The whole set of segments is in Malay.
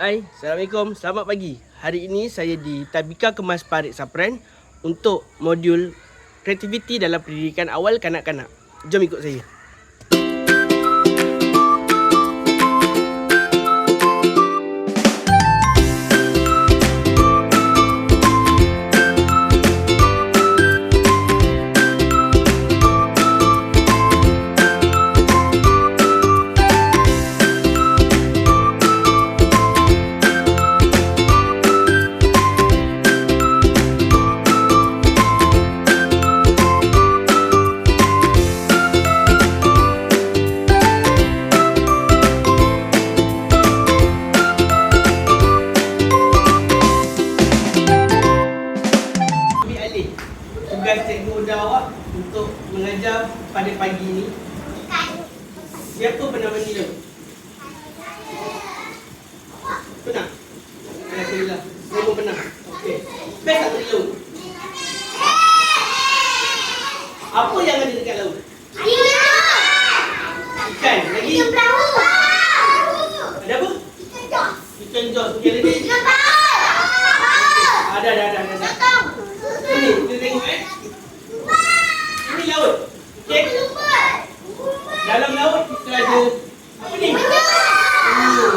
Hai, Assalamualaikum, selamat pagi. Hari ini saya di Tabika Kemas Parit Sapran untuk modul kreativiti dalam pendidikan awal kanak-kanak. Jom ikut saya. Untuk mengajar pada pagi ini. Siapa pernah menilai? Pernah? Alhamdulillah. Saya pun pernah. Okey. Best tak menilai? Apa yang ada dekat laut? Ikan. Lagi? Ada apa? Ikan jos. Okey, lagi? Ada, ada, ada. ada. Ini, kita tengok eh. Ini laut. Okey. Dalam laut kita ada apa ni? Hmm.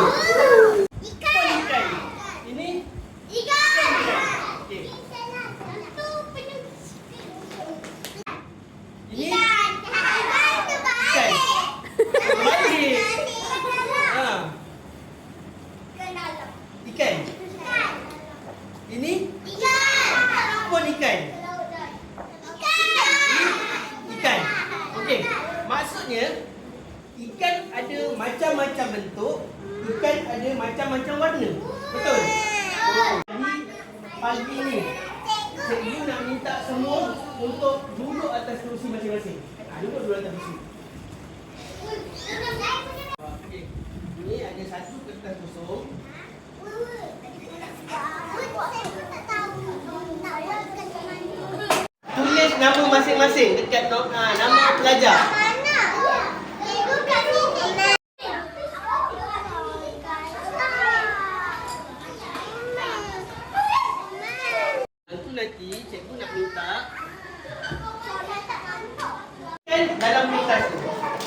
Ikan. Ini okey. Ini balik. Ha, ikan. Ini pun ikan. Ikan. Okey. Maksudnya ikan ada macam-macam bentuk, ikan ada macam-macam warna. Betul? Pagi ni cikgu nak minta semua untuk duduk atas kerusi masing-masing. Ha, duduk dulu atas kerusi. Okey. Ini ada satu kertas kosong. Tulis nama masing-masing dekat ha, nama pelajar. आता